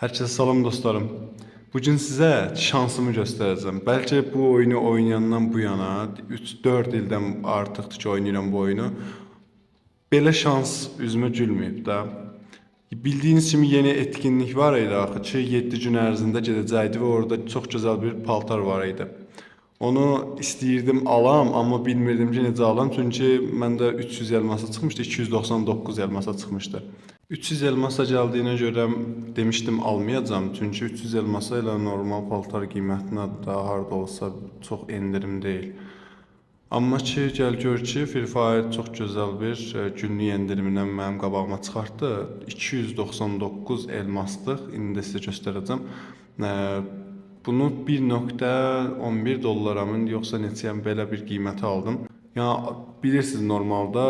Herkese salam dostlarım. Bugün size şansımı göstereceğim. Belki bu oyunu oynayandan bu yana 3-4 ildən artıqdır ki oynayıram bu oyunu. Belə şans üzümə gülməyib də. Bildiyiniz kimi yeni etkinlik var idi axı ki 7 gün ərzində gedəcəkdi və orada çox gözəl bir paltar var idi. Onu istəyirdim alam, amma bilmirdim ki necə alam, çünki məndə 300 elmasa çıxmışdı, 299 elmasa çıxmışdı. 300 elmasa gəldiyinə görə demişdim almayacağam, çünki 300 elmasa ilə normal paltar qiymətinə daha harda olsa çox endirim deyil. Amma ki, gəl gör ki, Free Fire çox gözəl bir e, günlük endirimindən mənim qabağıma çıxartdı. 299 elmaslıq, indi də sizə göstərəcəm. E, Bunu 1.11 dollaramın yoxsa neçəyəm belə bir qiymətə aldım. Yəni bilirsiniz normalda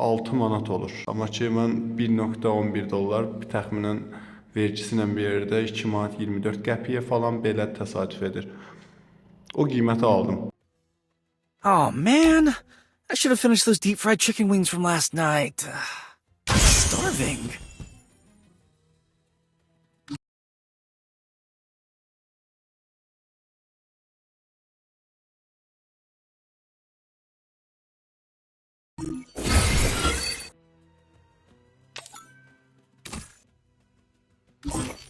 6 manat olur. Amma ki mən 1.11 dollar təxminən vergisi ilə bir yerdə 2 manat 24 qəpiyə falan belə təsadüf edir. O qiymətə aldım. Oh man, I should have finished those deep fried chicken wings from last night. I'm starving. Yeah.